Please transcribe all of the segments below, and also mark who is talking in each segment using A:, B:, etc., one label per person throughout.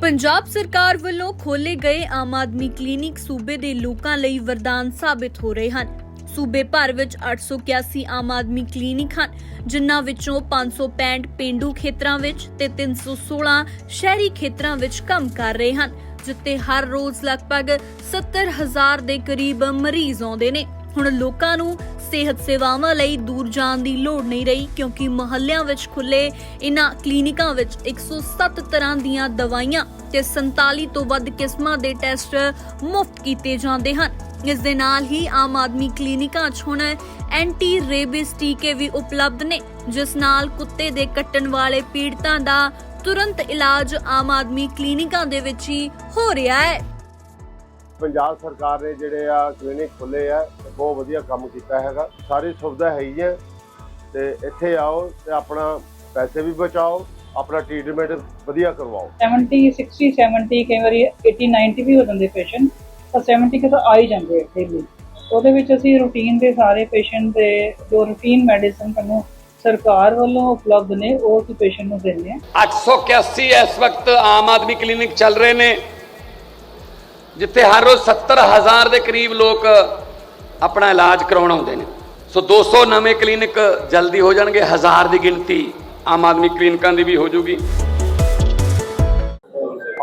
A: ਪੰਜਾਬ ਸਰਕਾਰ ਵੱਲੋਂ ਖੋਲੇ ਗਏ ਆਮ ਆਦਮੀ ਕਲੀਨਿਕ ਸੂਬੇ ਦੇ ਲੋਕਾਂ ਲਈ ਵਰਦਾਨ ਸਾਬਿਤ ਹੋ ਰਹੇ ਹਨ। ਸੂਬੇ ਭਰ ਵਿੱਚ 881 ਆਮ ਆਦਮੀ ਕਲੀਨਿਕ ਹਨ, ਜਿਨ੍ਹਾਂ ਵਿੱਚੋਂ 565 ਪਿੰਡੂ ਖੇਤਰਾਂ ਵਿੱਚ ਤੇ 316 ਸ਼ਹਿਰੀ ਖੇਤਰਾਂ ਵਿੱਚ ਕੰਮ ਕਰ ਰਹੇ ਹਨ, ਜਿੱਥੇ ਹਰ ਰੋਜ਼ ਲਗਭਗ 70000 ਦੇ ਕਰੀਬ ਮਰੀਜ਼ ਆਉਂਦੇ ਨੇ। ਹੁਣ ਲੋਕਾਂ ਨੂੰ ਸਿਹਤ ਸੇਵਾਵਾਂ ਲਈ ਦੂਰ ਜਾਣ ਦੀ ਲੋੜ ਨਹੀਂ ਰਹੀ ਕਿਉਂਕਿ ਮੁਹੱਲਿਆਂ ਵਿੱਚ ਖੁੱਲੇ ਇਨ੍ਹਾਂ ਕਲੀਨਿਕਾਂ ਵਿੱਚ 107 ਤਰ੍ਹਾਂ ਦੀਆਂ ਦਵਾਈਆਂ ਤੇ 47 ਤੋਂ ਵੱਧ ਕਿਸਮਾਂ ਦੇ ਟੈਸਟ ਮੁਫਤ ਕੀਤੇ ਜਾਂਦੇ ਹਨ। ਇਸ ਦੇ ਨਾਲ ਹੀ ਆਮ ਆਦਮੀ ਕਲੀਨਿਕਾਂ 'ਚ ਹੁਣ ਐਂਟੀ ਰੇਬਿਸ ਟੀਕੇ ਵੀ ਉਪਲਬਧ ਨੇ, ਜਿਸ ਨਾਲ ਕੁੱਤੇ ਦੇ ਕੱਟਣ ਵਾਲੇ ਪੀੜਤਾਂ ਦਾ ਤੁਰੰਤ ਇਲਾਜ ਆਮ ਆਦਮੀ ਕਲੀਨਿਕਾਂ ਦੇ ਵਿੱਚ ਹੀ ਹੋ ਰਿਹਾ ਹੈ।
B: ਪੰਜਾਬ ਸਰਕਾਰ ਨੇ ਜਿਹੜੇ ਆ ਕਲੀਨਿਕ ਖੋਲੇ ਆ ਤੇ ਬਹੁਤ ਵਧੀਆ ਕੰਮ ਕੀਤਾ ਹੈਗਾ। ਸਾਰੀ ਸੁਵਿਧਾ ਹੈ ਹੀ ਹੈ ਤੇ ਇੱਥੇ ਆਓ ਤੇ ਆਪਣਾ ਪੈਸੇ ਵੀ ਬਚਾਓ ਆਪਣਾ ਟ੍ਰੀਟਮੈਂਟ ਵਧੀਆ ਕਰਵਾਓ।
C: 70 60 70 ਕਈ ਵਾਰੀ 80 90 ਵੀ ਹੋ ਜਾਂਦੇ ਪੇਸ਼ੈਂਟ ਤਾਂ 70 ਕਿ ਤਾਂ ਆ ਹੀ ਜਾਂਦੇ ਇੱਥੇ ਲਈ ਉਹਦੇ ਵਿੱਚ ਅਸੀਂ ਰੂਟੀਨ ਦੇ ਸਾਰੇ ਪੇਸ਼ੈਂਟ ਦੇ ਜੋ ਰੂਟੀਨ ਮੈਡੀਸਨ ਸਾਨੂੰ ਸਰਕਾਰ ਵੱਲੋਂ ਉਪਲਬਧ ਨੇ ਉਹ ਅਸੀਂ ਪੇਸ਼ੈਂਟ ਨੂੰ ਦਿੰਦੇ ਹਾਂ।
D: 881 ਇਸ ਵਕਤ ਆਮ ਆਦਮੀ ਕਲੀਨਿਕ ਚੱਲ ਰਹੇ ਨੇ। ਜਿੱਥੇ ਹਰ ਰੋਜ਼ 70000 ਦੇ ਕਰੀਬ ਲੋਕ ਆਪਣਾ ਇਲਾਜ ਕਰਾਉਣ ਆਉਂਦੇ ਨੇ। ਸੋ 200 ਨਵੇਂ ਕਲੀਨਿਕ ਜਲਦੀ ਹੋ ਜਾਣਗੇ, ਹਜ਼ਾਰ ਦੀ ਗਿਣਤੀ ਆਮ ਆਦਮੀ ਕਲੀਨਿਕਾਂ ਦੀ ਵੀ ਹੋ ਜਾਊਗੀ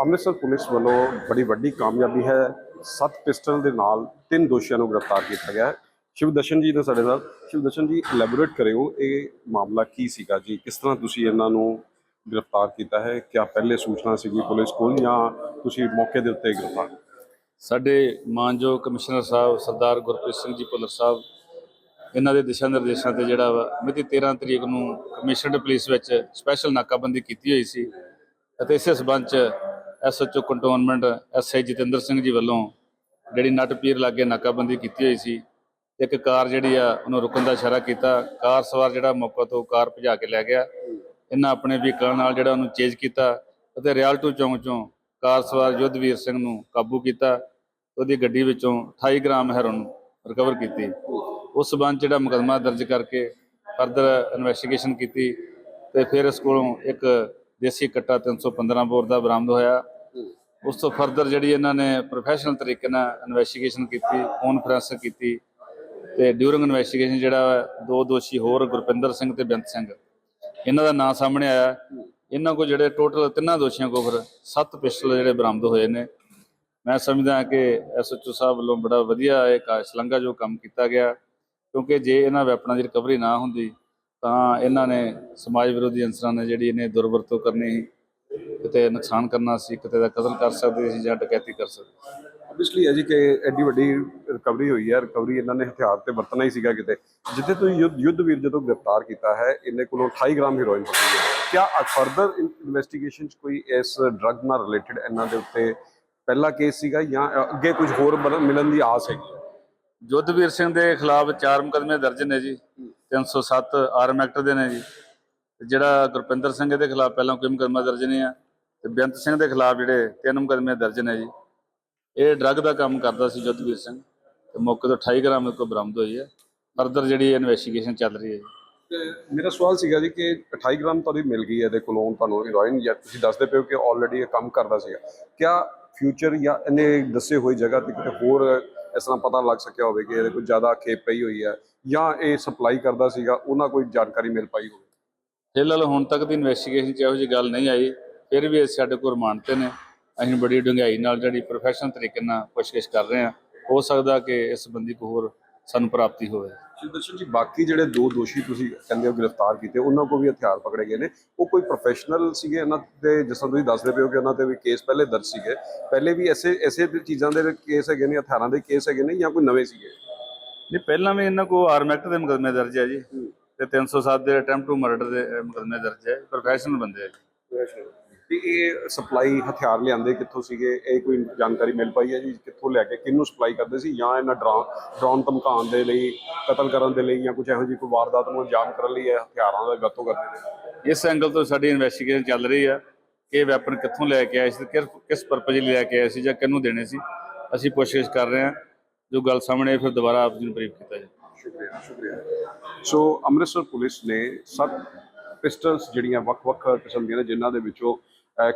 E: ਅੰਮ੍ਰਿਤਸਰ ਪੁਲਿਸ ਵੱਲੋਂ ਬੜੀ ਵੱਡੀ ਕਾਮਯਾਬੀ ਹੈ। ਸੱਤ ਪਿਸਟਲ ਦੇ ਨਾਲ ਤਿੰਨ ਦੋਸ਼ੀਆਂ ਨੂੰ ਗ੍ਰਿਫਤਾਰ ਕੀਤਾ ਗਿਆ ਸ਼ਿਵ ਸ਼ਿਵਦਰਸ਼ਨ ਜੀ ਨੇ ਸਾਡੇ ਨਾਲ, ਸ਼ਿਵ ਸ਼ਿਵਦਰਸ਼ਨ ਜੀ ਐਲੈਬੋਰੇਟ ਕਰਿਓ, ਇਹ ਮਾਮਲਾ ਕੀ ਸੀਗਾ ਜੀ? ਕਿਸ ਤਰ੍ਹਾਂ ਤੁਸੀਂ ਇਹਨਾਂ ਨੂੰ ਗ੍ਰਿਫਤਾਰ ਕੀਤਾ ਹੈ? ਕਿਆ ਪਹਿਲੇ ਸੂਚਨਾ ਸੀਗੀ ਪੁਲਿਸ ਕੋਲ ਜਾਂ ਤੁਸੀਂ ਮੌਕੇ ਦੇ ਉੱਤੇ ਗ੍ਰਿਫਤਾਰ
F: ਸਾਡੇ ਮਾਨਯੋਗ ਕਮਿਸ਼ਨਰ ਸਾਹਿਬ ਸਰਦਾਰ ਗੁਰਪ੍ਰੀਤ ਸਿੰਘ ਜੀ ਭੁੱਲਰ ਸਾਹਿਬ, ਇਹਨਾਂ ਦੇ ਦਿਸ਼ਾ ਨਿਰਦੇਸ਼ਾਂ ਤੇ ਜਿਹੜਾ ਵਾ, ਮਿਤੀ 13 ਤਰੀਕ ਨੂੰ ਕਮਿਸ਼ਨਡ ਪੁਲਿਸ ਵਿੱਚ ਸਪੈਸ਼ਲ ਨਾਕਾਬੰਦੀ ਕੀਤੀ ਹੋਈ ਸੀ ਅਤੇ ਇਸੇ ਸਬੰਧ ਚ SHO cantonment SI Jatinder Singh ji ਵੱਲੋਂ ਜਿਹੜੀ ਨਟ ਪੀਰ ਲਾਗੇ ਨਾਕਾਬੰਦੀ ਕੀਤੀ ਹੋਈ ਸੀ, ਇੱਕ ਕਾਰ ਜਿਹੜੀ ਆ, ਉਹਨੂੰ ਰੁਕਣ ਦਾ ਇਸ਼ਾਰਾ ਕੀਤਾ, ਕਾਰ ਸਵਾਰ ਜਿਹੜਾ ਮੌਕਾ ਤੋਂ ਕਾਰ ਭਜਾ ਕੇ ਲੈ ਗਿਆ, ਇਹਨਾਂ ਆਪਣੇ ਵਹੀਕਲ ਨਾਲ ਜਿਹੜਾ ਉਹਨੂੰ ਚੇਜ ਕੀਤਾ ਅਤੇ ਰਿਆਲਟੋ ਚੌਂਕ ਚੋਂ ਕਾਰ ਸਵਾਰ ਯੁੱਧਵੀਰ ਸਿੰਘ ਨੂੰ ਕਾਬੂ ਕੀਤਾ ਉਹਦੀ ਗੱਡੀ ਵਿੱਚੋਂ 28 ਗ੍ਰਾਮ ਹੈਰੋਨ ਰਿਕਵਰ ਕੀਤੀ। ਉਸ ਸਬੰਧ ਜਿਹੜਾ ਮੁਕੱਦਮਾ ਦਰਜ ਕਰਕੇ ਫਰਦਰ ਇਨਵੈਸਟੀਗੇਸ਼ਨ ਕੀਤੀ ਤੇ ਫਿਰ ਇਸ ਕੋਲੋਂ ਇੱਕ ਦੇਸੀ ਕੱਟਾ 315 ਬੋਰ ਦਾ ਬਰਾਮਦ ਹੋਇਆ। ਉਸ ਤੋਂ ਫਰਦਰ ਜਿਹੜੀ ਇਹਨਾਂ ਨੇ ਪ੍ਰੋਫੈਸ਼ਨਲ ਤਰੀਕੇ ਨਾਲ ਇਨਵੈਸਟੀਗੇਸ਼ਨ ਕੀਤੀ ਕਾਨਫਰੰਸ ਕੀਤੀ ਤੇ ਡਿਊਰਿੰਗ ਇਨਵੈਸਟੀਗੇਸ਼ਨ ਜਿਹੜਾ ਦੋ ਦੋਸ਼ੀ ਹੋਰ ਗੁਰਪਿੰਦਰ ਸਿੰਘ ਤੇ ਬੇਅੰਤ ਸਿੰਘ, ਇਹਨਾਂ ਦਾ ਨਾਂ ਸਾਹਮਣੇ ਆਇਆ। ਇਹਨਾਂ ਕੋਲ ਜਿਹੜੇ ਟੋਟਲ ਤਿੰਨਾਂ ਦੋਸ਼ੀਆਂ ਕੋਲ ਫਿਰ ਸੱਤ ਪਿਸਟਲ ਜਿਹੜੇ ਬਰਾਮਦ ਹੋਏ ਨੇ। ਮੈਂ ਸਮਝਦਾ ਹਾਂ ਕਿ ਐਸਐਚਓ ਸਾਹਿਬ ਵੱਲੋਂ ਬੜਾ ਵਧੀਆ ਇਹ ਕਾਸ਼ਲੰਗਾ ਜੋ ਕੰਮ ਕੀਤਾ ਗਿਆ, ਕਿਉਂਕਿ ਜੇ ਇਹਨਾਂ ਵੈਪਨਾਂ ਦੀ ਰਿਕਵਰੀ ਨਾ ਹੁੰਦੀ, ਤਾਂ ਇਹਨਾਂ ਨੇ ਸਮਾਜ ਵਿਰੋਧੀ ਅੰਸਰਾਂ ਨੇ ਜਿਹੜੀ ਇਹਨੇ ਦੁਰਵਰਤੋਂ ਕਰਨੀ ਕਿਤੇ ਨੁਕਸਾਨ ਕਰਨਾ ਸੀ, ਕਿਤੇ ਦਾ ਕਤਲ ਕਰ ਸਕਦੇ ਸੀ ਜਾਂ ਡਕੈਤੀ ਕਰ ਸਕਦੇ
E: ਆਬਵੀਅਸਲੀ ਹੈ ਜੀ ਕਿ ਐਡੀ ਵੱਡੀ ਰਿਕਵਰੀ ਹੋਈ ਹੈ ਰਿਕਵਰੀ ਇਹਨਾਂ ਨੇ ਹਥਿਆਰ ਤੇ ਵਰਤਣਾ ਹੀ ਸੀਗਾ ਕਿਤੇ। ਜਿੱਥੇ ਤੁਸੀਂ ਯੁੱਧ ਯੁੱਧਵੀਰ ਜਦੋਂ ਗ੍ਰਿਫਤਾਰ ਕੀਤਾ ਹੈ, ਇਹਨੇ ਕੋਲੋਂ 28 ਗ੍ਰਾਮ ਹੀਰੋਇਨ ਪਕੜੀ ਹੈ। ਕਿਆ ਫਰਦਰ ਇਨਵੈਸਟੀਗੇਸ਼ਨ ਚ ਕੋਈ ਇਸ ਡਰੱਗ ਨਾਲ ਰਿਲੇਟਡ ਇਹਨਾਂ ਦੇ ਉੱਤੇ ਪਹਿਲਾ ਕੇਸ ਸੀਗਾ ਜਾਂ ਅੱਗੇ ਕੁਝ ਹੋਰ ਮਿਲਣ ਦੀ ਆਸ ਹੈਗੀ
F: ਜੋਧਵੀਰ ਸਿੰਘ ਦੇ ਖਿਲਾਫ ਚਾਰ ਮੁਕੱਦਮੇ ਦਰਜ ਨੇ ਜੀ 307 ਆਰਮ ਐਕਟ ਦੇ ਨੇ ਜੀ। ਜਿਹੜਾ ਗੁਰਪਿੰਦਰ ਸਿੰਘ ਦੇ ਖਿਲਾਫ ਪਹਿਲਾਂ ਕੋਈ ਮੁਕੱਦਮਾ ਦਰਜ ਨਹੀਂ ਆ ਤੇ ਬੇਅੰਤ ਸਿੰਘ ਦੇ ਖਿਲਾਫ ਜਿਹੜੇ ਤਿੰਨ ਮੁਕੱਦਮੇ ਦਰਜ ਨੇ ਜੀ। ਇਹ ਡਰੱਗ ਦਾ ਕੰਮ ਕਰਦਾ ਸੀ ਜੋਧਵੀਰ ਸਿੰਘ ਤੇ ਮੌਕੇ ਤੋਂ 28 ਗ੍ਰਾਮ ਕੋ ਬਰਾਮਦ ਹੋਈ ਹੈ। ਫਰਦਰ ਜਿਹੜੀ ਇਨਵੈਸਟੀਗੇਸ਼ਨ ਚੱਲ ਰਹੀ ਹੈ ਜੀ।
E: ਤੇ ਮੇਰਾ ਸਵਾਲ ਸੀਗਾ ਜੀ ਕਿ 28 ਗ੍ਰਾਮ ਤੁਹਾਨੂੰ ਮਿਲ ਗਈ ਹੈ ਇਹਦੇ ਕੋਲੋਂ ਤੁਹਾਨੂੰ ਹੀਰੋਇਨ ਜਾਂ ਤੁਸੀਂ ਦੱਸਦੇ ਪਏ ਹੋ ਕਿ ਆਲਰੇਡੀ ਇਹ ਕੰਮ ਕਰਦਾ ਸੀਗਾ। ਕਿਆ ਫਿਊਚਰ ਜਾਂ ਇਹਨੇ ਦੱਸੇ ਹੋਏ ਜਗ੍ਹਾ ਤੇ ਕਿਤੇ ਹੋਰ ਇਸ ਤਰ੍ਹਾਂ ਪਤਾ ਲੱਗ ਸਕਿਆ ਹੋਵੇ ਕਿ ਇਹਦੇ ਕੋਈ ਜ਼ਿਆਦਾ ਖੇਪ ਪਈ ਹੋਈ ਹੈ ਜਾਂ ਇਹ ਸਪਲਾਈ ਕਰਦਾ ਸੀਗਾ, ਉਹਨਾਂ ਕੋਈ ਜਾਣਕਾਰੀ ਮਿਲ ਪਾਈ ਹੋਵੇ।
F: ਫਿਲਹਾਲ ਹੁਣ ਤੱਕ ਦੀ ਇਨਵੈਸਟੀਗੇਸ਼ਨ 'ਚ ਇਹੋ ਜਿਹੀ ਗੱਲ ਨਹੀਂ ਆਈ, ਫਿਰ ਵੀ ਇਹ ਸਾਡੇ ਕੋਲ ਰਿਮਾਂਡ ਤੇ ਨੇ। ਅਸੀਂ ਬੜੀ ਡੂੰਘਾਈ ਨਾਲ ਜਿਹੜੀ ਪ੍ਰੋਫੈਸ਼ਨਲ ਤਰੀਕੇ ਨਾਲ ਪੁੱਛਗਿੱਛ ਕਰ ਰਹੇ ਹਾਂ। ਹੋ ਸਕਦਾ ਕਿ ਇਸ ਸੰਬੰਧੀ ਕੋਈ ਹੋਰ ਸਾਨੂੰ ਪ੍ਰਾਪਤੀ ਹੋਵੇ।
E: ਸ਼ਿਵਦਰਸ਼ਨ ਜੀ ਬਾਕੀ ਜਿਹੜੇ ਦੋ ਦੋਸ਼ੀ ਤੁਸੀਂ ਕਹਿੰਦੇ ਹੋ ਗ੍ਰਿਫਤਾਰ ਕੀਤੇ ਉਹਨਾਂ ਕੋਲ ਵੀ ਹਥਿਆਰ ਪਕੜੇ ਗਏ ਨੇ। ਉਹ ਕੋਈ ਪ੍ਰੋਫੈਸ਼ਨਲ ਸੀਗੇ ਇਹਨਾਂ ਦੇ ਜਿਸ ਤਰ੍ਹਾਂ ਤੁਸੀਂ ਦੱਸਦੇ ਪਏ ਹੋ ਕਿ ਉਹਨਾਂ ਤੇ ਵੀ ਕੇਸ ਪਹਿਲੇ ਦਰਜ ਸੀਗੇ। ਪਹਿਲੇ ਵੀ ਐਸੇ ਐਸੇ ਚੀਜ਼ਾਂ ਦੇ ਕੇਸ ਹੈਗੇ ਨੇ ਹਥਿਆਰਾਂ ਦੇ ਕੇਸ ਹੈਗੇ ਨੇ ਜਾਂ ਕੋਈ ਨਵੇਂ ਸੀਗੇ?
F: ਨਹੀਂ ਪਹਿਲਾਂ ਵੀ ਇਹਨਾਂ ਕੋਲ ਆਰਮ ਐਕਟ ਦੇ ਮੁਕੱਦਮੇ ਦਰਜ ਹੈ ਜੀ ਤੇ 307 ਦੇ ਅਟੈਂਪਟ ਟੂ ਮਰਡਰ ਦੇ ਮੁਕੱਦਮੇ ਦਰਜ ਹੈ ਪ੍ਰੋਫੈਸ਼ਨਲ ਬੰਦੇ ਹੈ ਜੀ।
E: ਤੇ ਇਹ ਸਪਲਾਈ ਹਥਿਆਰ ਲਿਆਂਦੇ ਕਿੱਥੋਂ ਸੀਗੇ? ਇਹ ਕੋਈ ਜਾਣਕਾਰੀ ਮਿਲ ਪਾਈ ਹੈ ਜੀ? ਕਿੱਥੋਂ ਲੈ ਕੇ ਕਿਹਨੂੰ ਸਪਲਾਈ ਕਰਦੇ ਸੀ? ਜਾਂ ਇਹਨਾਂ ਡਰਾ ਡਰਾਉਣ ਧਮਕਾਉਣ ਦੇ ਲਈ ਕਤਲ ਕਰਨ ਦੇ ਲਈ ਜਾਂ ਕੁਝ ਇਹੋ ਜਿਹੀ ਕੋਈ ਵਾਰਦਾਤ ਨੂੰ ਅੰਜਾਮ ਕਰਨ ਲਈ ਇਹ ਹਥਿਆਰਾਂ ਦਾ ਵਰਤੋਂ ਕਰਦੇ ਨੇ?
F: ਇਸ ਐਂਗਲ ਤੋਂ ਸਾਡੀ ਇਨਵੈਸਟੀਗੇਸ਼ਨ ਚੱਲ ਰਹੀ ਆ ਕਿ ਇਹ ਵੈਪਨ ਕਿੱਥੋਂ ਲੈ ਕੇ ਆਏ ਸੀ ਕਿਸ ਕਿਸ ਪਰਪਸ ਲਈ ਲੈ ਕੇ ਆਏ ਸੀ ਜਾਂ ਕਿਹਨੂੰ ਦੇਣੇ ਸੀ? ਅਸੀਂ ਪੁੱਛਗਿੱਛ ਕਰ ਰਹੇ ਹਾਂ ਜੋ ਗੱਲ ਸਾਹਮਣੇ ਫਿਰ ਦੁਬਾਰਾ ਆਪ ਜੀ ਨੂੰ ਬਰੀਫ ਕੀਤਾ ਜਾਏ।
E: ਸ਼ੁਕਰੀਆ ਸ਼ੁਕਰੀਆ। ਸੋ ਅੰਮ੍ਰਿਤਸਰ ਪੁਲਿਸ ਨੇ ਸੱਤ ਪਿਸਟਲਸ ਜਿਹੜੀਆਂ ਵੱਖ-ਵੱਖ ਕਿਸਮ ਦੀਆਂ ਨੇ ਜਿਨ੍ਹਾਂ ਦੇ ਵਿੱਚੋਂ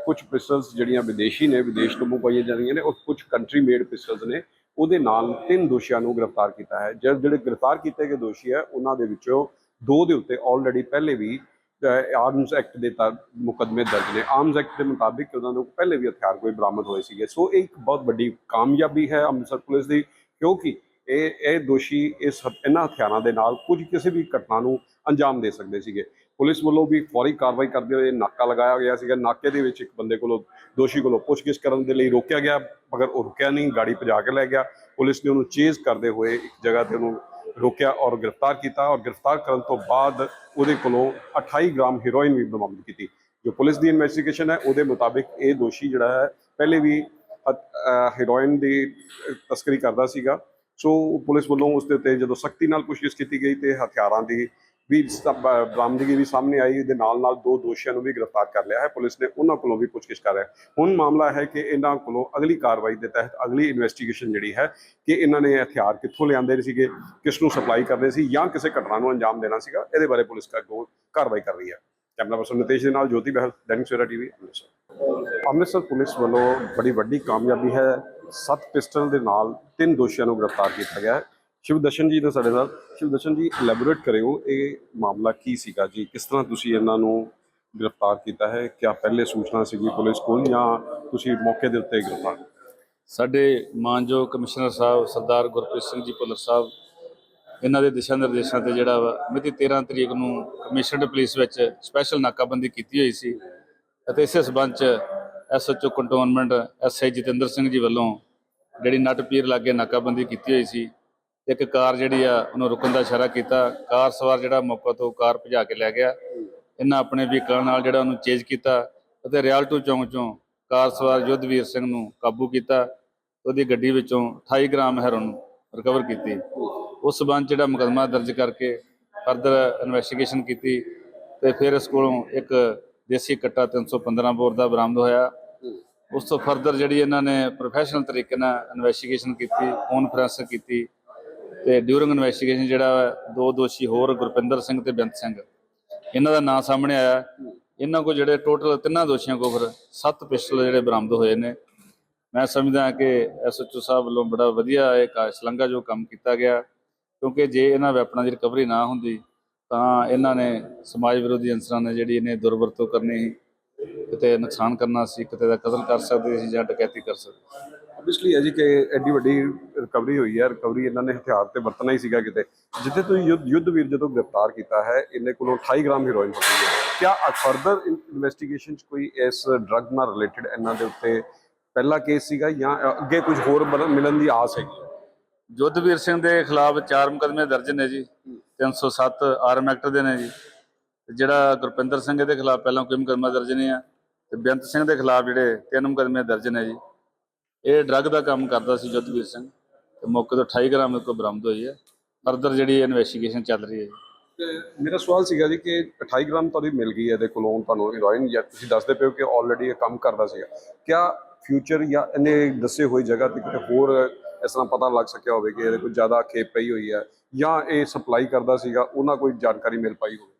E: ਕੁਝ ਪਿਸਟਲਸ ਜਿਹੜੀਆਂ ਵਿਦੇਸ਼ੀ ਨੇ, ਵਿਦੇਸ਼ ਤੋਂ ਮੰਗਵਾਈਆਂ ਜਾਂਦੀਆਂ ਨੇ ਔਰ ਕੁਝ ਕੰਟਰੀ ਮੇਡ ਪਿਸਟਲਸ ਨੇ। ਉਹਦੇ ਨਾਲ ਤਿੰਨ ਦੋਸ਼ੀਆਂ ਨੂੰ ਗ੍ਰਿਫਤਾਰ ਕੀਤਾ ਹੈ। ਜਿਹੜੇ ਗ੍ਰਿਫਤਾਰ ਕੀਤੇ ਗਏ ਦੋਸ਼ੀ ਹੈ, ਉਹਨਾਂ ਦੇ ਵਿੱਚੋਂ ਦੋ ਦੇ ਉੱਤੇ ਆਲਰੇਡੀ ਪਹਿਲੇ ਵੀ ਆਰਮਸ ਐਕਟ ਦੇ ਤਹਿਤ ਮੁਕੱਦਮੇ ਦਰਜ ਨੇ। ਆਰਮਸ ਐਕਟ ਦੇ ਮੁਤਾਬਿਕ ਉਹਨਾਂ ਨੂੰ ਪਹਿਲੇ ਵੀ ਹਥਿਆਰ ਕੋਈ ਬਰਾਮਦ ਹੋਏ ਸੀਗੇ। ਸੋ ਇਹ ਇੱਕ ਬਹੁਤ ਵੱਡੀ ਕਾਮਯਾਬੀ ਹੈ ਅੰਮ੍ਰਿਤਸਰ ਪੁਲਿਸ ਦੀ, ਕਿਉਂਕਿ ਇਹ ਇਹ ਦੋਸ਼ੀ ਇਸ ਹਥ- ਇਹਨਾਂ ਹਥਿਆਰਾਂ ਦੇ ਨਾਲ ਕੁਝ ਕਿਸੇ ਵੀ ਘਟਨਾ ਨੂੰ ਅੰਜਾਮ ਦੇ ਸਕਦੇ ਸੀਗੇ। ਪੁਲਿਸ ਵੱਲੋਂ ਵੀ ਫੌਰੀ ਕਾਰਵਾਈ ਕਰਦੇ ਹੋਏ ਨਾਕਾ ਲਗਾਇਆ ਗਿਆ ਸੀਗਾ। ਨਾਕੇ ਦੇ ਵਿੱਚ ਇੱਕ ਬੰਦੇ ਕੋਲੋਂ ਦੋਸ਼ੀ ਕੋਲੋਂ ਪੁੱਛਗਿੱਛ ਕਰਨ ਦੇ ਲਈ ਰੋਕਿਆ ਗਿਆ, ਮਗਰ ਉਹ ਰੁਕਿਆ ਨਹੀਂ, ਗਾੜੀ ਭਜਾ ਕੇ ਲੈ ਗਿਆ। ਪੁਲਿਸ ਨੇ ਉਹਨੂੰ ਚੇਜ਼ ਕਰਦੇ ਹੋਏ ਇੱਕ ਜਗ੍ਹਾ ਤੇ ਉਹਨੂੰ ਰੋਕਿਆ ਔਰ ਗ੍ਰਿਫਤਾਰ ਕੀਤਾ ਔਰ ਗ੍ਰਿਫਤਾਰ ਕਰਨ ਤੋਂ ਬਾਅਦ ਉਹਦੇ ਕੋਲੋਂ 28 ਗ੍ਰਾਮ ਹੀਰੋਇਨ ਵੀ ਬਰਾਮਦ ਕੀਤੀ। ਜੋ ਪੁਲਿਸ ਦੀ ਇਨਵੈਸਟੀਗੇਸ਼ਨ ਹੈ, ਉਹਦੇ ਮੁਤਾਬਿਕ ਇਹ ਦੋਸ਼ੀ ਜਿਹੜਾ ਹੈ, ਪਹਿਲੇ ਵੀ ਹੈਰੋਇਨ ਦੀ ਤਸਕਰੀ ਕਰਦਾ ਸੀਗਾ। ਸੋ ਪੁਲਿਸ ਵੱਲੋਂ ਉਸ ਦੇ ਉੱਤੇ ਜਦੋਂ ਸਖਤੀ ਨਾਲ ਪੁੱਛਗਿੱਛ ਕੀਤੀ ਗਈ ਤੇ ਹਥਿਆਰਾਂ ਦੀ ਵੀ ਬਰਾਮਦਗੀ ਵੀ ਸਾਹਮਣੇ ਆਈ, ਇਹਦੇ ਨਾਲ ਨਾਲ ਦੋ ਦੋਸ਼ੀਆਂ ਨੂੰ ਵੀ ਗ੍ਰਿਫਤਾਰ ਕਰ ਲਿਆ ਹੈ। ਪੁਲਿਸ ਨੇ ਉਹਨਾਂ ਕੋਲੋਂ ਵੀ ਪੁੱਛਗਿੱਛ ਕਰ ਰਿਹਾ ਹੁਣ ਮਾਮਲਾ ਹੈ ਕਿ ਇਹਨਾਂ ਕੋਲੋਂ ਅਗਲੀ ਕਾਰਵਾਈ ਦੇ ਤਹਿਤ ਅਗਲੀ ਇਨਵੈਸਟੀਗੇਸ਼ਨ ਜਿਹੜੀ ਹੈ ਕਿ ਇਹਨਾਂ ਨੇ ਹਥਿਆਰ ਕਿੱਥੋਂ ਲਿਆਂਦੇ ਸੀਗੇ, ਕਿਸ ਨੂੰ ਸਪਲਾਈ ਕਰਦੇ ਸੀ ਜਾਂ ਕਿਸੇ ਘਟਨਾ ਨੂੰ ਅੰਜਾਮ ਦੇਣਾ ਸੀਗਾ, ਇਹਦੇ ਬਾਰੇ ਪੁਲਿਸ ਕਾਰਵਾਈ ਕਰ ਰਹੀ ਹੈ। ਕੈਮਰਾ ਪਰਸਨ ਨਿਤੇਸ਼ ਦੇ ਨਾਲ ਜੋਤੀ ਬਹਿਲ, ਦੈਨਿਕ ਸਵੇਰਾ ਟੀਵੀ, ਅੰਮ੍ਰਿਤਸਰ। ਅੰਮ੍ਰਿਤਸਰ ਪੁਲਿਸ ਵੱਲੋਂ ਬੜੀ ਵੱਡੀ ਕਾਮਯਾਬੀ ਹੈ। ਸੱਤ ਪਿਸਟਲ ਦੇ ਨਾਲ ਤਿੰਨ ਦੋਸ਼ੀਆਂ ਨੂੰ ਗ੍ਰਿਫਤਾਰ ਕੀਤਾ ਗਿਆ ਹੈ। ਸ਼ਿਵਦਸ਼ਨ ਜੀ ਨੇ ਸਾਡੇ ਨਾਲ। ਸ਼ਿਵਦਸ਼ਨ ਜੀ ਐਲੈਬੋਰੇਟ ਕਰਿਓ ਇਹ ਮਾਮਲਾ ਕੀ ਸੀਗਾ ਜੀ? ਕਿਸ ਤਰ੍ਹਾਂ ਤੁਸੀਂ ਇਹਨਾਂ ਨੂੰ ਗ੍ਰਿਫਤਾਰ ਕੀਤਾ ਹੈ? ਕਿਆ ਪਹਿਲੇ ਸੂਚਨਾ ਸੀਗੀ ਪੁਲਿਸ ਕੋਲ ਜਾਂ ਤੁਸੀਂ ਮੌਕੇ ਦੇ ਉੱਤੇ ਗ੍ਰਿਫਤਾਰ?
F: ਸਾਡੇ ਮਾਨਯੋਗ ਕਮਿਸ਼ਨਰ ਸਾਹਿਬ ਸਰਦਾਰ ਗੁਰਪ੍ਰੀਤ ਸਿੰਘ ਜੀ ਭੁੱਲਰ ਸਾਹਿਬ, ਇਹਨਾਂ ਦੇ ਦਿਸ਼ਾ ਨਿਰਦੇਸ਼ਾਂ ਤੇ ਜਿਹੜਾ ਵਾ, ਮਿਤੀ 13 ਤਰੀਕ ਨੂੰ ਕਮਿਸ਼ਨਰਡ ਪੁਲਿਸ ਵਿੱਚ ਸਪੈਸ਼ਲ ਨਾਕਾਬੰਦੀ ਕੀਤੀ ਹੋਈ ਸੀ ਅਤੇ ਇਸੇ ਸਬੰਧ ਚ SHO cantonment SI Jatinder Singh ji ਵੱਲੋਂ ਜਿਹੜੀ ਨਟ ਪੀਰ ਲਾਗੇ ਨਾਕਾਬੰਦੀ ਕੀਤੀ ਹੋਈ ਸੀ ਇੱਕ ਕਾਰ ਜਿਹੜੀ ਆ, ਉਹਨੂੰ ਰੁਕਣ ਦਾ ਇਸ਼ਾਰਾ ਕੀਤਾ। ਕਾਰ ਸਵਾਰ ਜਿਹੜਾ ਮੌਕਾ ਤੋਂ ਕਾਰ ਭਜਾ ਕੇ ਲੈ ਗਿਆ। ਇਹਨਾਂ ਆਪਣੇ ਵਹੀਕਲ ਨਾਲ ਜਿਹੜਾ ਉਹਨੂੰ ਚੇਜ ਕੀਤਾ ਅਤੇ ਰਿਆਲਟੋ ਚੌਂਕ ਚੋਂ ਕਾਰ ਸਵਾਰ ਯੁੱਧਵੀਰ ਸਿੰਘ ਨੂੰ ਕਾਬੂ ਕੀਤਾ। ਉਹਦੀ ਗੱਡੀ ਵਿੱਚੋਂ 28 ਗ੍ਰਾਮ ਹੈਰੋਨ ਰਿਕਵਰ ਕੀਤੀ। ਉਸ ਸਬੰਧ ਜਿਹੜਾ ਮੁਕੱਦਮਾ ਦਰਜ ਕਰਕੇ ਫਰਦਰ ਇਨਵੈਸਟੀਗੇਸ਼ਨ ਕੀਤੀ ਤੇ ਫਿਰ ਇਸ ਕੋਲੋਂ ਇੱਕ ਦੇਸੀ ਕੱਟਾ 315 ਬੋਰ ਦਾ ਬਰਾਮਦ ਹੋਇਆ। ਉਸ ਤੋਂ ਫਰਦਰ ਜਿਹੜੀ ਇਹਨਾਂ ਨੇ ਪ੍ਰੋਫੈਸ਼ਨਲ ਤਰੀਕੇ ਨਾਲ ਇਨਵੈਸਟੀਗੇਸ਼ਨ ਕੀਤੀ ਕਾਨਫਰੰਸ ਕੀਤੀ ਤੇ ਡਿਊਰਿੰਗ ਇਨਵੈਸਟੀਗੇਸ਼ਨ ਜਿਹੜਾ ਵਾ, ਦੋ ਦੋਸ਼ੀ ਹੋਰ ਗੁਰਪਿੰਦਰ ਸਿੰਘ ਤੇ ਬੇਅੰਤ ਸਿੰਘ। ਇਹਨਾਂ ਦਾ ਨਾਂ ਸਾਹਮਣੇ ਆਇਆ। ਇਹਨਾਂ ਕੋਲ ਜਿਹੜੇ ਟੋਟਲ ਤਿੰਨਾਂ ਦੋਸ਼ੀਆਂ ਕੋਲ ਫਿਰ ਸੱਤ ਪਿਸਟਲ ਜਿਹੜੇ ਬਰਾਮਦ ਹੋਏ ਨੇ। ਮੈਂ ਸਮਝਦਾ ਕਿ ਐਸਐਚਓ ਸਾਹਿਬ ਵੱਲੋਂ ਬੜਾ ਵਧੀਆ ਇਹ ਕਾ- ਸ਼ਲਾਘਾ ਜੋ ਕੰਮ ਕੀਤਾ ਗਿਆ। ਕਿਉਂਕਿ ਜੇ ਇਹਨਾਂ ਵੈਪਨਾਂ ਦੀ ਰਿਕਵਰੀ ਨਾ ਹੁੰਦੀ ਤਾਂ ਇਹਨਾਂ ਨੇ ਸਮਾਜ ਵਿਰੋਧੀ ਅੰਸਰਾਂ ਨੇ ਜਿਹੜੀ ਇਹਨੇ ਦੁਰਵਰਤੋਂ ਕਰਨੀ ਸੀ ਕਿਤੇ ਨੁਕਸਾਨ ਕਰਨਾ ਸੀ ਕਿਤੇ ਦਾ ਕਤਲ ਕਰ ਸਕਦੇ ਸੀ ਜਾਂ ਡਕੈਤੀ ਕਰ ਸਕਦੇ।
E: ਆਬਵੀਅਸਲੀ ਹੈ ਜੀ ਕਿ ਐਡੀ ਵੱਡੀ ਰਿਕਵਰੀ ਹੋਈ ਹੈ ਰਿਕਵਰੀ ਇਹਨਾਂ ਨੇ ਹਥਿਆਰ ਤੇ ਵਰਤਣਾ ਹੀ ਸੀਗਾ ਕਿਤੇ। ਜਿੱਥੇ ਤੁਸੀਂ ਯੁੱਧ ਯੁੱਧਵੀਰ ਜਦੋਂ ਗ੍ਰਿਫਤਾਰ ਕੀਤਾ ਹੈ ਇਹਨੇ ਕੋਲੋਂ 28 ਗ੍ਰਾਮ ਹੈਰੋਇਨ ਫੜੀ ਹੈ। ਕਿਆ ਫਰਦਰ ਇਨਵੈਸਟੀਗੇਸ਼ਨ ਚ ਕੋਈ ਇਸ ਡਰੱਗ ਨਾਲ ਰਿਲੇਟਡ ਇਹਨਾਂ ਦੇ ਉੱਤੇ ਪਹਿਲਾ ਕੇਸ ਸੀਗਾ ਜਾਂ ਅੱਗੇ ਕੁਝ ਹੋਰ ਮਿਲਣ ਦੀ ਆਸ ਹੈਗੀ ਹੈ?
F: ਜੋਧਵੀਰ ਸਿੰਘ ਦੇ ਖਿਲਾਫ ਚਾਰ ਮੁਕੱਦਮੇ ਦਰਜ ਨੇ ਜੀ 307 ਆਰਮ ਐਕਟ ਦੇ ਨੇ ਜੀ। ਜਿਹੜਾ ਗੁਰਪਿੰਦਰ ਸਿੰਘ ਦੇ ਖਿਲਾਫ ਪਹਿਲਾਂ ਕੋਈ ਮੁਕੱਦਮਾ ਦਰਜ ਨਹੀਂ ਆ ਤੇ ਬੇਅੰਤ ਸਿੰਘ ਦੇ ਖਿਲਾਫ ਜਿਹੜੇ ਤਿੰਨ ਮੁਕਦਮੇ ਦਰਜ ਨੇ ਜੀ, ਇਹ ਡਰੱਗ ਦਾ ਕੰਮ ਕਰਦਾ ਸੀ ਜੋਧਵੀਰ ਸਿੰਘ ਤੇ ਮੌਕੇ ਤੋਂ 28 ਗ੍ਰਾਮ ਕੋਈ ਬਰਾਮਦ ਹੋਈ ਹੈ। ਫਰਦਰ ਜਿਹੜੀ ਇਨਵੈਸਟੀਗੇਸ਼ਨ ਚੱਲ ਰਹੀ ਹੈ ਜੀ।
E: ਤੇ ਮੇਰਾ ਸਵਾਲ ਸੀਗਾ ਜੀ ਕਿ 28 ਗ੍ਰਾਮ ਤੁਹਾਨੂੰ ਮਿਲ ਗਈ ਹੈ, ਇਹਦੇ ਕੋਲੋਂ ਤੁਹਾਨੂੰ ਹੈਰੋਇਨ ਜਾਂ ਤੁਸੀਂ ਦੱਸਦੇ ਪਏ ਹੋ ਕਿ ਆਲਰੇਡੀ ਇਹ ਕੰਮ ਕਰਦਾ ਸੀਗਾ। ਕਿਆ ਫਿਊਚਰ ਜਾਂ ਇਹਨੇ ਦੱਸੇ ਹੋਈ ਜਗ੍ਹਾ ਤੇ ਕਿਤੇ ਹੋਰ ਇਸ ਤਰ੍ਹਾਂ ਪਤਾ ਲੱਗ ਸਕਿਆ ਹੋਵੇ ਕਿ ਇਹਦੇ ਕੋਈ ਜ਼ਿਆਦਾ ਖੇਪ ਪਈ ਹੋਈ ਹੈ ਜਾਂ ਇਹ ਸਪਲਾਈ ਕਰਦਾ ਸੀਗਾ, ਉਹਨਾਂ ਕੋਈ ਜਾਣਕਾਰੀ ਮਿਲ ਪਾਈ ਹੋਵੇ?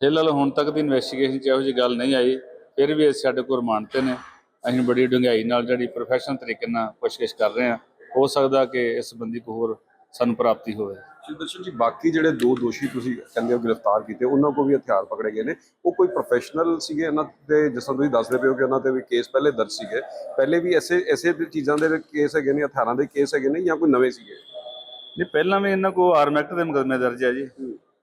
F: ਫਿਲਹਾਲ ਹੁਣ ਤੱਕ ਦੀ ਇਨਵੈਸਟੀਗੇਸ਼ਨ 'ਚ ਇਹੋ ਜਿਹੀ ਗੱਲ ਨਹੀਂ ਆਈ ਫਿਰ ਵੀ ਸਾਡੇ ਕੋਲ ਰਿਮਾਂਡ ਨੇ। ਅਸੀਂ ਬੜੀ ਡੂੰਘਾਈ ਨਾਲ ਜਿਹੜੀ ਪ੍ਰੋਫੈਸ਼ਨਲ ਤਰੀਕੇ ਨਾਲ ਪੁੱਛਗਿੱਛ ਕਰ ਰਹੇ ਹਾਂ। ਹੋ ਸਕਦਾ ਕਿ ਇਸ ਸੰਬੰਧੀ ਕੋਈ ਹੋਰ ਸਾਨੂੰ ਪ੍ਰਾਪਤੀ ਹੋਵੇ।
E: ਸ਼ਿਵਦਰਸ਼ਨ ਜੀ ਬਾਕੀ ਜਿਹੜੇ ਦੋ ਦੋਸ਼ੀ ਤੁਸੀਂ ਕਹਿੰਦੇ ਹੋ ਗ੍ਰਿਫਤਾਰ ਕੀਤੇ ਉਹਨਾਂ ਕੋਲ ਵੀ ਹਥਿਆਰ ਪਕੜੇ ਗਏ ਨੇ। ਉਹ ਕੋਈ ਪ੍ਰੋਫੈਸ਼ਨਲ ਸੀਗੇ ਇਹਨਾਂ ਤੇ ਜਿਸ ਤਰ੍ਹਾਂ ਤੁਸੀਂ ਦੱਸਦੇ ਪਏ ਹੋ ਕਿ ਉਹਨਾਂ ਤੇ ਵੀ ਕੇਸ ਪਹਿਲੇ ਦਰਜ ਸੀਗੇ। ਪਹਿਲੇ ਵੀ ਐਸੇ ਐਸੇ ਚੀਜ਼ਾਂ ਦੇ ਕੇਸ ਹੈਗੇ ਨੇ ਹਥਿਆਰਾਂ ਦੇ ਕੇਸ ਹੈਗੇ ਨੇ ਜਾਂ ਕੋਈ ਨਵੇਂ ਸੀਗੇ?
F: ਨਹੀਂ ਪਹਿਲਾਂ ਵੀ ਇਹਨਾਂ ਕੋਲ ਆਰਮ ਐਕਟ ਦੇ ਮੁਕੱਦਮੇ ਦਰਜ ਹੈ ਜੀ।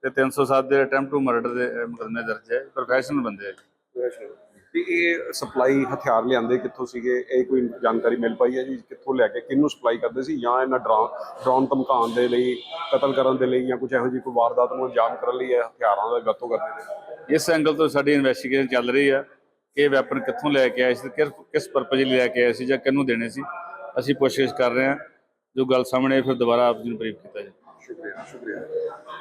F: ਤੇ 307 ਦੇ ਅਟੈਂਪਟ ਟੂ ਮਰਡਰ ਦੇ ਅਹ, ਮੁਕੱਦਮੇ ਦਰਜ ਹੈ ਪ੍ਰੋਫੈਸ਼ਨਲ ਬੰਦੇ ਆ ਜੀ।
E: ਤੇ ਇਹ ਸਪਲਾਈ ਹਥਿਆਰ ਲਿਆਂਦੇ ਕਿੱਥੋਂ ਸੀਗੇ? ਇਹ ਕੋਈ ਜਾਣਕਾਰੀ ਮਿਲ ਪਾਈ ਹੈ ਜੀ? ਕਿੱਥੋਂ ਲੈ ਕੇ ਕਿਹਨੂੰ ਸਪਲਾਈ ਕਰਦੇ ਸੀ? ਜਾਂ ਇਹਨਾਂ ਡਰਾਉਣ ਡਰਾਉਣ ਧਮਕਾਉਣ ਦੇ ਲਈ ਕਤਲ ਕਰਨ ਦੇ ਲਈ ਜਾਂ ਕੁਝ ਇਹੋ ਜਿਹੀ ਕੋਈ ਵਾਰਦਾਤ ਨੂੰ ਅੰਜਾਮ ਕਰਨ ਲਈ ਇਹ ਹਥਿਆਰਾਂ ਦਾ ਵਰਤੋਂ ਕਰਦੇ ਨੇ?
F: ਇਸ ਐਂਗਲ ਤੋਂ ਸਾਡੀ ਇਨਵੈਸਟੀਗੇਸ਼ਨ ਚੱਲ ਰਹੀ ਆ ਕਿ ਇਹ ਵੈਪਨ ਕਿੱਥੋਂ ਲੈ ਕੇ ਆਏ ਸੀ ਤੇ ਕਿਸ ਕਿਸ ਪਰਪਸ ਲਈ ਲੈ ਕੇ ਆਏ ਸੀ ਜਾਂ ਕਿਹਨੂੰ ਦੇਣੇ ਸੀ। ਅਸੀਂ ਕੋਸ਼ਿਸ਼ ਕਰ ਰਹੇ ਹਾਂ। ਜੋ ਗੱਲ ਸਾਹਮਣੇ ਆਈ, ਫਿਰ ਦੁਬਾਰਾ ਆਪ ਜੀ ਨੂੰ ਬਰੀਫ ਕੀਤਾ ਜਾਏ
E: ਸ਼ੁਕਰੀਆ ਸ਼ੁਕਰੀਆ।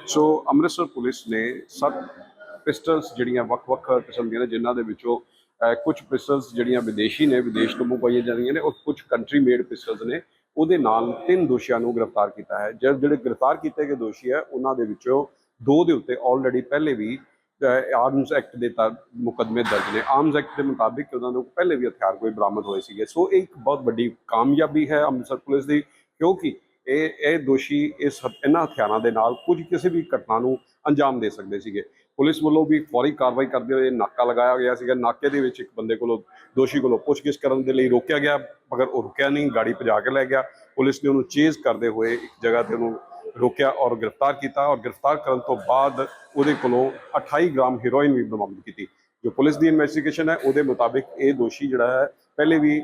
E: ਸੋ ਅੰਮ੍ਰਿਤਸਰ ਪੁਲਿਸ ਨੇ ਸੱਤ ਪਿਸਟਲਸ ਜਿਹੜੀਆਂ ਵੱਖ-ਵੱਖ ਕਿਸਮ ਦੀਆਂ ਨੇ ਜਿਨ੍ਹਾਂ ਦੇ ਵਿੱਚੋਂ ਅਹ, ਕੁਝ ਪਿਸਟਲਸ ਜਿਹੜੀਆਂ ਵਿਦੇਸ਼ੀ ਨੇ ਵਿਦੇਸ਼ ਤੋਂ ਮੰਗਵਾਈਆਂ ਜਾ ਰਹੀਆਂ ਨੇ ਔਰ ਕੁਝ ਕੰਟਰੀ ਮੇਡ ਪਿਸਟਲਸ ਨੇ ਉਹਦੇ ਨਾਲ ਤਿੰਨ ਦੋਸ਼ੀਆਂ ਨੂੰ ਗ੍ਰਿਫਤਾਰ ਕੀਤਾ ਹੈ। ਜਿਹੜੇ ਗ੍ਰਿਫਤਾਰ ਕੀਤੇ ਗਏ ਦੋਸ਼ੀ ਹੈ ਉਹਨਾਂ ਦੇ ਵਿੱਚੋਂ ਦੋ ਦੇ ਉੱਤੇ ਆਲਰੇਡੀ ਪਹਿਲੇ ਵੀ ਆਰਮਸ ਐਕਟ ਦੇ ਤਹਿਤ ਮੁਕੱਦਮੇ ਦਰਜ ਨੇ। ਆਰਮਸ ਐਕਟ ਦੇ ਮੁਤਾਬਿਕ ਉਹਨਾਂ ਨੂੰ ਪਹਿਲੇ ਵੀ ਹਥਿਆਰ ਕੋਈ ਬਰਾਮਦ ਹੋਏ ਸੀਗੇ। ਸੋ ਇਹ ਇੱਕ ਬਹੁਤ ਵੱਡੀ ਕਾਮਯਾਬੀ ਹੈ ਅੰਮ੍ਰਿਤਸਰ ਪੁਲਿਸ ਦੀ ਕਿਉਂਕਿ ਇਹ ਇਹ ਦੋਸ਼ੀ ਇਸ ਹਥ- ਇਹਨਾਂ ਹਥਿਆਰਾਂ ਦੇ ਨਾਲ ਕੁਝ ਕਿਸੇ ਵੀ ਘਟਨਾ ਨੂੰ ਅੰਜਾਮ ਦੇ ਸਕਦੇ ਸੀਗੇ। ਪੁਲਿਸ ਵੱਲੋਂ ਵੀ ਫੌਰੀ ਕਾਰਵਾਈ ਕਰਦੇ ਹੋਏ ਨਾਕਾ ਲਗਾਇਆ ਗਿਆ ਸੀਗਾ। ਨਾਕੇ ਦੇ ਵਿੱਚ ਇੱਕ ਬੰਦੇ ਕੋਲੋਂ, ਦੋਸ਼ੀ ਕੋਲੋਂ ਪੁੱਛਗਿੱਛ ਕਰਨ ਦੇ ਲਈ ਰੋਕਿਆ ਗਿਆ, ਮਗਰ ਉਹ ਰੁਕਿਆ ਨਹੀਂ, ਗਾੜੀ ਭਜਾ ਕੇ ਲੈ ਗਿਆ। ਪੁਲਿਸ ਨੇ ਉਹਨੂੰ ਚੇਜ਼ ਕਰਦੇ ਹੋਏ ਇੱਕ ਜਗ੍ਹਾ ਤੇ ਉਹਨੂੰ ਰੋਕਿਆ ਔਰ ਗ੍ਰਿਫਤਾਰ ਕੀਤਾ ਔਰ ਗ੍ਰਿਫਤਾਰ ਕਰਨ ਤੋਂ ਬਾਅਦ ਉਹਦੇ ਕੋਲੋਂ 28 ਗ੍ਰਾਮ ਹੀਰੋਇਨ ਵੀ ਬਰਾਮਦ ਕੀਤੀ। ਜੋ ਪੁਲਿਸ ਦੀ ਇਨਵੈਸਟੀਗੇਸ਼ਨ ਹੈ, ਉਹਦੇ ਮੁਤਾਬਿਕ ਇਹ ਦੋਸ਼ੀ ਜਿਹੜਾ ਹੈ, ਪਹਿਲੇ ਵੀ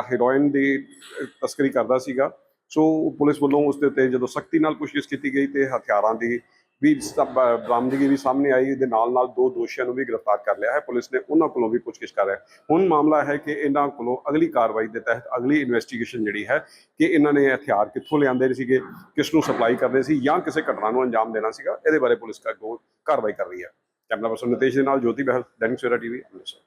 E: ਹੈਰੋਇਨ ਦੀ ਤਸਕਰੀ ਕਰਦਾ ਸੀਗਾ। ਸੋ ਪੁਲਿਸ ਵੱਲੋਂ ਉਸ ਦੇ ਉੱਤੇ ਜਦੋਂ ਸਖਤੀ ਨਾਲ ਪੁੱਛਗਿੱਛ ਕੀਤੀ ਗਈ ਤੇ ਹਥਿਆਰਾਂ ਦੀ ਵੀ ਬਰਾਮਦਗੀ ਵੀ ਸਾਹਮਣੇ ਆਈ ਦੇ ਨਾਲ ਨਾਲ ਦੋ ਦੋਸ਼ੀਆਂ ਨੂੰ ਵੀ ਗ੍ਰਿਫਤਾਰ ਕਰ ਲਿਆ ਹੈ। ਪੁਲਿਸ ਨੇ ਉਹਨਾਂ ਕੋਲੋਂ ਵੀ ਪੁੱਛਗਿੱਛ ਕਰ ਰਿਹਾ ਹੁਣ ਮਾਮਲਾ ਹੈ ਕਿ ਇਹਨਾਂ ਕੋਲੋਂ ਅਗਲੀ ਕਾਰਵਾਈ ਦੇ ਤਹਿਤ ਅਗਲੀ ਇਨਵੈਸਟੀਗੇਸ਼ਨ ਜਿਹੜੀ ਹੈ ਕਿ ਇਹਨਾਂ ਨੇ ਹਥਿਆਰ ਕਿੱਥੋਂ ਲਿਆਂਦੇ ਸੀਗੇ, ਕਿਸ ਨੂੰ ਸਪਲਾਈ ਕਰਦੇ ਸੀ ਜਾਂ ਕਿਸੇ ਘਟਨਾ ਨੂੰ ਅੰਜਾਮ ਦੇਣਾ ਸੀਗਾ, ਇਹਦੇ ਬਾਰੇ ਪੁਲਿਸ ਅੱਗੋਂ ਕਾਰਵਾਈ ਕਰ ਰਹੀ ਹੈ। ਕੈਮਰਾ ਪਰਸਨ ਨਿਤੇਸ਼ ਦੇ ਨਾਲ ਜੋਤੀ ਬਹਿਲ, ਦੈਨਿਕ ਸਵੇਰਾ ਟੀਵੀ, ਅੰਮ੍ਰਿਤਸਰ।